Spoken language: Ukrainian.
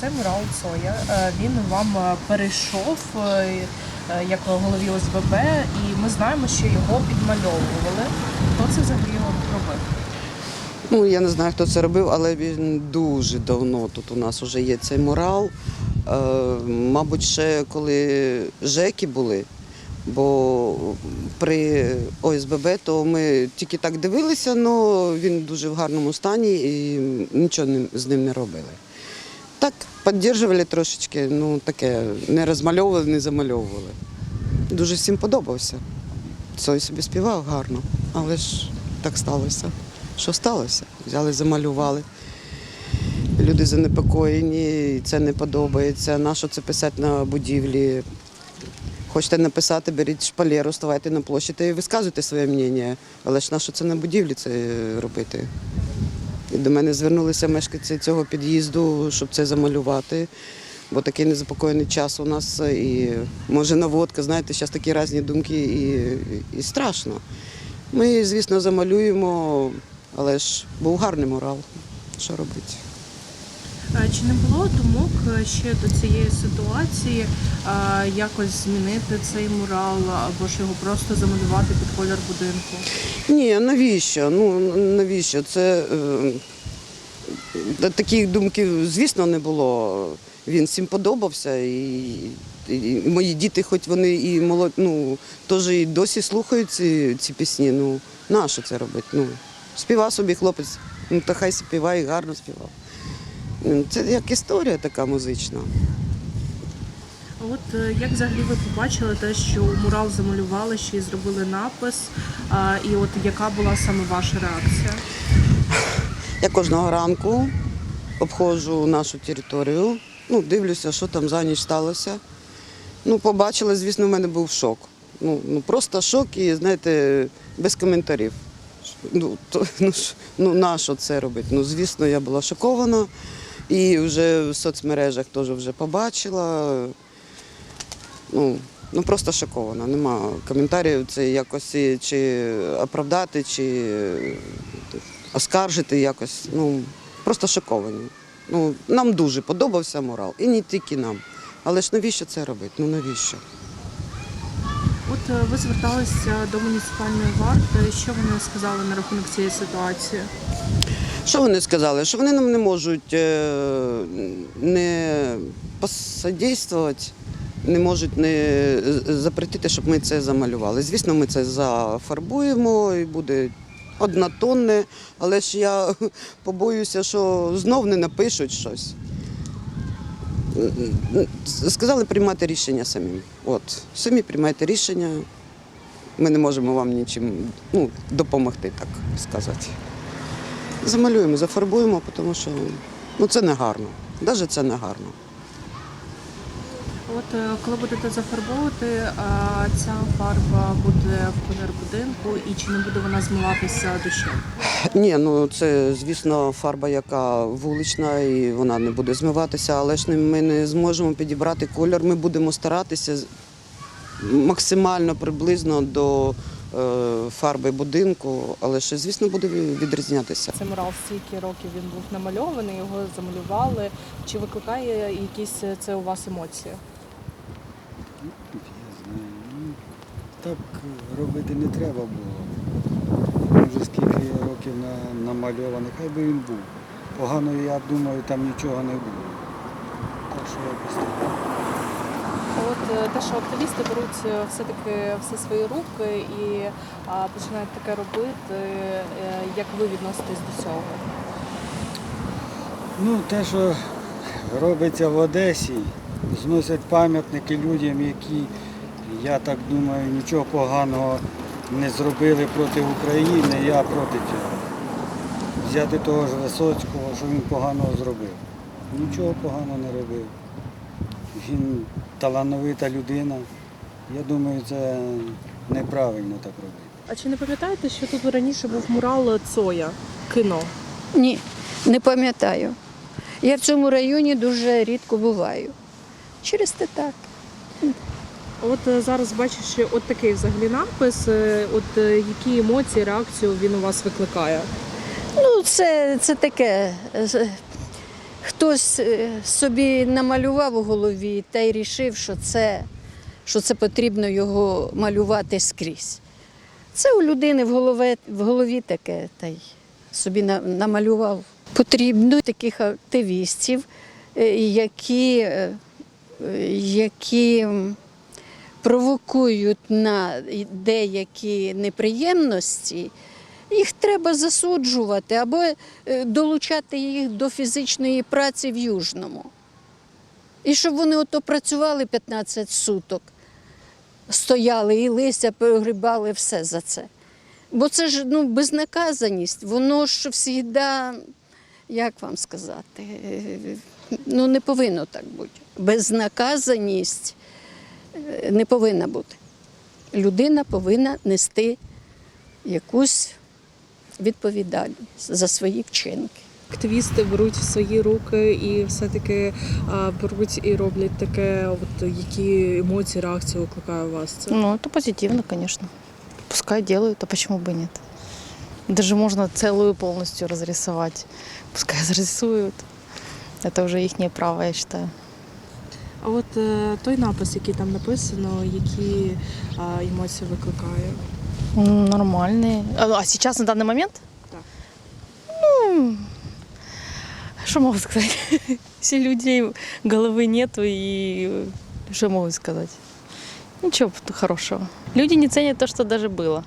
Це мурал Цоя. Е, Він вам е, перейшов е, як голові ОСББ, і ми знаємо, що його підмальовували. Хто це взагалі робив? Ну, я не знаю, хто це робив, але він дуже давно тут у нас вже є цей мурал. Е, мабуть, ще коли ЖЕКи були, бо при ОСББ то ми тільки так дивилися, але він дуже в гарному стані і нічого з ним не робили. Так, підтримували трошечки, ну таке, не розмальовували, не замальовували. Дуже всім подобався. Цой собі співав гарно, але ж так сталося. Що сталося? Взяли, замалювали. Люди занепокоєні, це не подобається. Нащо це писати на будівлі? Хочете написати, беріть шпалеру, ставайте на площі та і висказуйте своє мнення. Але ж нащо це на будівлі це робити? І до мене звернулися мешканці цього під'їзду, щоб це замалювати. Бо такий незапокоєний час у нас і може наводка, знаєте, зараз такі різні думки і, і страшно. Ми, звісно, замалюємо, але ж був гарний морал. Що робити? Е, Чи не було думок е, ще до цієї ситуації е, якось змінити цей мурал або ж його просто замалювати під колір будинку? Ні, навіщо? Ну навіщо? Це е, таких думків, звісно, не було. Він всім подобався. І, і мої діти, хоч вони і молод, ну, теж і досі слухають ці, ці пісні. Ну, нащо це робити? Ну, співав собі хлопець, ну та хай співає, гарно співав. Це як історія така музична. А От е, як взагалі ви побачили те, що мурал замалювали, ще й зробили напис, а, і от яка була саме ваша реакція? Я кожного ранку обходжу нашу територію, ну, дивлюся, що там за ніч сталося. Ну, побачила, звісно, в мене був шок. Ну, ну просто шок і, знаєте, без коментарів. Ну, то, ну, ну на що це робити? Ну, звісно, я була шокована. І вже в соцмережах теж вже побачила. Ну, ну просто шокована. Нема коментарів, це якось чи оправдати, чи оскаржити якось. Ну, просто шоковані. Ну, нам дуже подобався морал. І не тільки нам. Але ж навіщо це робити? Ну навіщо? Е, ви зверталися до муніципальної варти. Що вони сказали на рахунок цієї ситуації? Що вони сказали? Що вони нам не можуть е, не посодействувати, не можуть не запретити, щоб ми це замалювали. Звісно, ми це зафарбуємо і буде однотонне, але ж я побоюся, що знов не напишуть щось. Сказали приймати рішення самим. От, самі приймайте рішення. Ми не можемо вам нічим ну, допомогти, так сказати. Замалюємо, зафарбуємо, тому що ну, це не гарно. Навіть це не гарно. От е, коли будете зафарбовувати, а ця фарба буде в колір будинку, і чи не буде вона змиватися дощем? Ні, ну це, звісно, фарба, яка вулична, і вона не буде змиватися, але ж ми не зможемо підібрати кольор. Ми будемо старатися максимально приблизно до е, фарби будинку, але ще, звісно, буде відрізнятися. Це мурал стільки років він був намальований, його замалювали. Чи викликає якісь е, це у вас емоції? Я знаю. Ну, Так робити не треба було. Він вже скільки років на, намальований, хай би він був. Погано, я думаю, там нічого не було. Так що якось так. От е, те, що активісти беруть е, все-таки все свої руки і а, починають таке робити, е, як ви відноситесь до цього? Ну, те, що робиться в Одесі, зносять пам'ятники людям, які, я так думаю, нічого поганого не зробили проти України, я проти цього. Взяти того ж Висоцького, що він поганого зробив. Нічого поганого не робив. Він талановита людина. Я думаю, це неправильно так робити. А чи не пам'ятаєте, що тут раніше був мурал Цоя кіно? Ні, не пам'ятаю. Я в цьому районі дуже рідко буваю. Через те так. От е, зараз бачиш, от такий взагалі напис. е, От е, які емоції, реакцію він у вас викликає? Ну, це, це таке. хтось собі намалював у голові та й рішив, що це, що це потрібно його малювати скрізь. Це у людини в голові, в голові таке, та й собі намалював. Потрібно таких активістів, які, які провокують на деякі неприємності, їх треба засуджувати або е, долучати їх до фізичної праці в Южному. І щоб вони ото працювали 15 суток, стояли і листя перегрібали все за це. Бо це ж ну, безнаказаність, воно ж завжди, як вам сказати, е, ну не повинно так бути. Безнаказаність е, не повинна бути. Людина повинна нести якусь відповідальність за свої вчинки. Активісти беруть в свої руки і все-таки а, беруть і роблять таке, от які емоції, реакції викликає у вас це. Ну, это позитивно, конечно. Пускай делают, а почему бы нет? Даже можно целую полностью разрисовать. Пускай разрисуют. Это уже их право, я считаю. А от е, той напис, який там написано, які а, емоції викликає? М, Нормальные. А а сейчас на данный момент? Да. Ну, что могу сказать? Все людей головы нету и э, что могу сказать? Ничего хорошего. Люди не ценят то, что даже было.